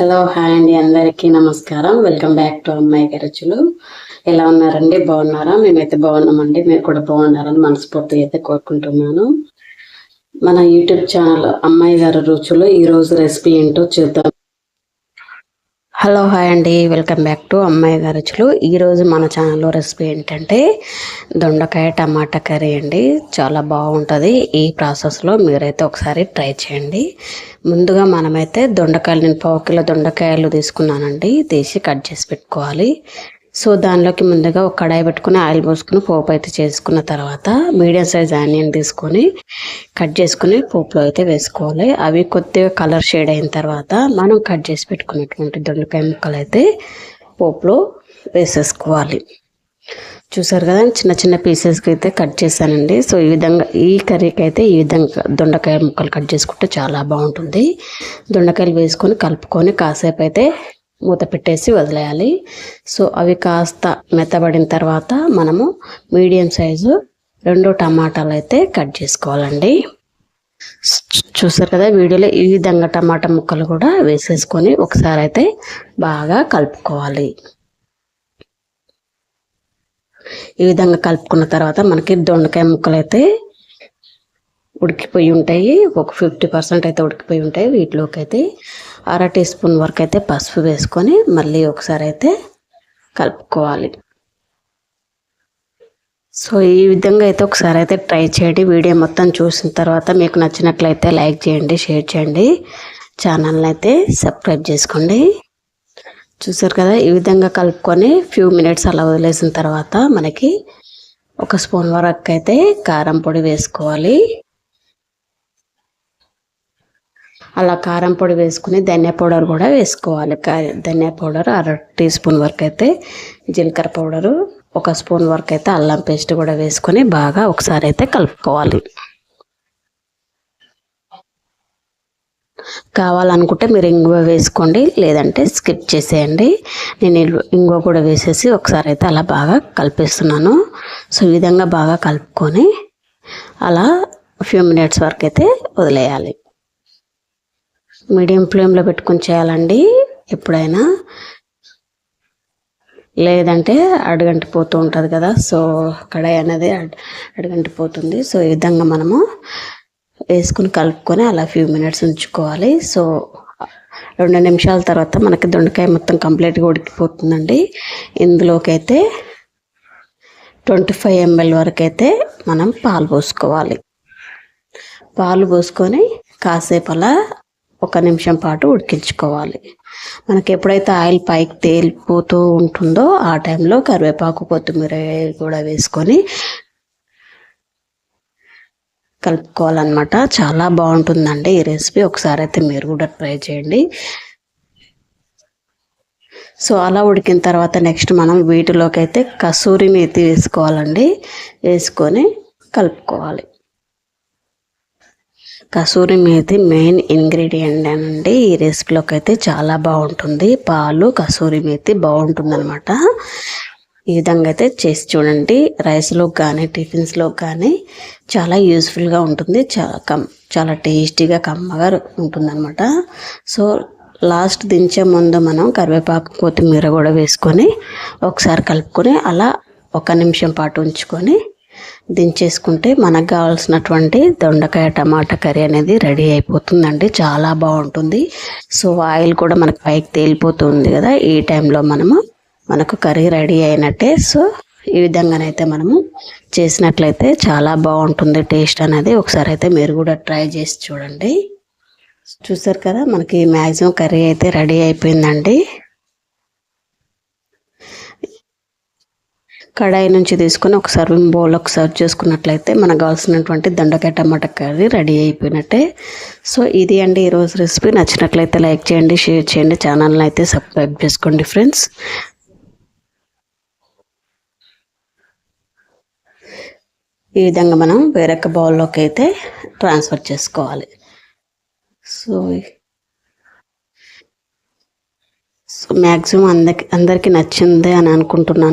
Hello hi అండి. అందరికీ నమస్కారం. వెల్కమ్ బ్యాక్ టు అమ్మాయి గరచులు. ఎలా ఉన్నారండి? బాగున్నారా? మేమైతే బాగున్నామండి. మీరు కూడా బాగున్నారని మనస్ఫూర్తిగా అయితే కోరుకుంటున్నాను. మన యూట్యూబ్ ఛానల్ అమ్మాయి గారి రుచులు ఈ రోజు రెసిపీ ఏంటో చూద్దాం. హలో హాయ్ అండి వెల్కమ్ బ్యాక్ టు అమ్మాయి గారుచులు ఈరోజు మన ఛానల్లో రెసిపీ ఏంటంటే దొండకాయ టమాటా కర్రీ అండి. చాలా బాగుంటుంది. ఈ ప్రాసెస్లో మీరైతే ఒకసారి ట్రై చేయండి. ముందుగా మనమైతే దొండకాయలు నేను పావు కిలో దొండకాయలు తీసుకున్నానండి. తీసి కట్ చేసి పెట్టుకోవాలి. సో దానిలోకి ముందుగా ఒక కడాయి పెట్టుకుని ఆయిల్ పోసుకుని పోపు అయితే చేసుకున్న తర్వాత మీడియం సైజ్ ఆనియన్ తీసుకొని కట్ చేసుకుని పోపులో అయితే వేసుకోవాలి. అవి కొద్దిగా కలర్ షేడ్ అయిన తర్వాత మనం కట్ చేసి పెట్టుకున్నటువంటి దొండకాయ ముక్కలు అయితే పోపులో వేసేసుకోవాలి. చూసారు కదా చిన్న చిన్న పీసెస్కి అయితే కట్ చేశానండి. సో ఈ విధంగా ఈ కర్రీకి అయితే ఈ విధంగా దొండకాయ ముక్కలు కట్ చేసుకుంటే చాలా బాగుంటుంది. దొండకాయలు వేసుకొని కలుపుకొని కాసేపు అయితే మూత పెట్టేసి వదిలేయాలి. సో అవి కాస్త మెత్తబడిన తర్వాత మనము మీడియం సైజు రెండు టమాటాలు అయితే కట్ చేసుకోవాలండి. చూసారు కదా వీడియోలో ఈ విధంగా టమాటా ముక్కలు కూడా వేసేసుకొని ఒకసారి అయితే బాగా కలుపుకోవాలి. ఈ విధంగా కలుపుకున్న తర్వాత మనకి దొండకాయ ముక్కలు అయితే ఉడికిపోయి ఉంటాయి. ఒక ఫిఫ్టీ పర్సెంట్ అయితే ఉడికిపోయి ఉంటాయి. వీటిలోకి అయితే అర టీ స్పూన్ వరకు అయితే పసుపు వేసుకొని మళ్ళీ ఒకసారి అయితే కలుపుకోవాలి. సో ఈ విధంగా అయితే ఒకసారి అయితే ట్రై చేయండి. వీడియో మొత్తం చూసిన తర్వాత మీకు నచ్చినట్లయితే లైక్ చేయండి షేర్ చేయండి. ఛానల్ని అయితే సబ్స్క్రైబ్ చేసుకోండి. చూసారు కదా ఈ విధంగా కలుపుకొని ఫ్యూ మినిట్స్ అలా వదిలేసిన తర్వాత మనకి ఒక స్పూన్ వరకు అయితే కారం పొడి వేసుకోవాలి. అలా కారం పొడి వేసుకుని ధనియా పౌడర్ కూడా వేసుకోవాలి. ధనియా పౌడర్ అర టీ స్పూన్ వరకు అయితే జీలకర్ర పౌడరు ఒక స్పూన్ వరకు అయితే అల్లం పేస్ట్ కూడా వేసుకొని బాగా ఒకసారి అయితే కలుపుకోవాలి. కావాలనుకుంటే మీరు ఇంగువ వేసుకోండి లేదంటే స్కిప్ చేసేయండి. నేను ఇంగువ కూడా వేసేసి ఒకసారి అయితే అలా బాగా కలిపిస్తున్నాను. సో ఈ విధంగా బాగా కలుపుకొని అలా ఫ్యూ మినిట్స్ వరకు అయితే వదిలేయాలి. మీడియం ఫ్లేమ్లో పెట్టుకొని చేయాలండి ఎప్పుడైనా. లేదంటే అడుగంటిపోతూ ఉంటుంది కదా సో కడాయి అనేది అడుగంటిపోతుంది సో ఈ విధంగా మనము వేసుకుని కలుపుకొని అలా ఫ్యూ మినిట్స్ ఉంచుకోవాలి. సో రెండు నిమిషాల తర్వాత మనకి దొండకాయ మొత్తం కంప్లీట్గా ఉడికిపోతుందండి. ఇందులోకైతే ట్వంటీ ఫైవ్ ఎంఎల్ వరకు అయితే మనం పాలు పోసుకోవాలి. పాలు పోసుకొని కాసేపు అలా ఒక నిమిషం పాటు ఉడికించుకోవాలి. మనకి ఎప్పుడైతే ఆయిల్ పైకి తేలిపోతూ ఉంటుందో ఆ టైంలో కరివేపాకు కొత్తిమీర కూడా వేసుకొని కలుపుకోవాలన్నమాట. చాలా బాగుంటుందండి ఈ రెసిపీ. ఒకసారి అయితే మీరు కూడా ట్రై చేయండి. సో అలా ఉడికిన తర్వాత నెక్స్ట్ మనం వీటిలోకి అయితే కసూరి మేతి వేసుకోవాలండి. వేసుకొని కలుపుకోవాలి. కసూరి మేతి మెయిన్ ఇంగ్రీడియంట్ అండి. ఈ రెసిపీలోకి అయితే చాలా బాగుంటుంది. పాలు కసూరి మేతి బాగుంటుంది అనమాట ఈ విధంగా అయితే చేసి చూడండి. రైస్లోకి కానీ టిఫిన్స్లో కానీ చాలా యూస్ఫుల్గా ఉంటుంది. చాలా కమ్ చాలా టేస్టీగా కమ్మగా ఉంటుందన్నమాట. సో లాస్ట్ దించే ముందు మనం కరివేపాకు కొత్తిమీర కూడా వేసుకొని ఒకసారి కలుపుకొని అలా ఒక నిమిషం పాటు ఉంచుకొని దించేసుకుంటే మనకు కావాల్సినటువంటి దొండకాయ టమాటా కర్రీ అనేది రెడీ అయిపోతుందండి. చాలా బాగుంటుంది. సో ఆయిల్ కూడా మనకు పైకి తేలిపోతుంది కదా. ఈ టైంలో మనము మనకు కర్రీ రెడీ అయినట్టే. సో ఈ విధంగానైతే మనము చేసినట్లయితే చాలా బాగుంటుంది టేస్ట్ అనేది. ఒకసారి అయితే మీరు కూడా ట్రై చేసి చూడండి. చూసారు కదా మనకి మ్యాక్సిమం కర్రీ అయితే రెడీ అయిపోయిందండి. కడాయి నుంచి తీసుకొని ఒక సర్వింగ్ బౌల్లోకి సర్వ్ చేసుకున్నట్లయితే మనకు కావాల్సినటువంటి దొండకాయ టమాటా కర్రీ రెడీ అయిపోయినట్టే. సో ఇది అండి ఈరోజు రెసిపీ. నచ్చినట్లయితే లైక్ చేయండి షేర్ చేయండి ఛానల్ని అయితే సబ్స్క్రైబ్ చేసుకోండి ఫ్రెండ్స్. ఈ విధంగా మనం వేరొక బౌల్లోకి అయితే ట్రాన్స్ఫర్ చేసుకోవాలి. సో సో మ్యాక్సిమం అందరికి అందరికీ నచ్చిందే అని అనుకుంటున్నాను.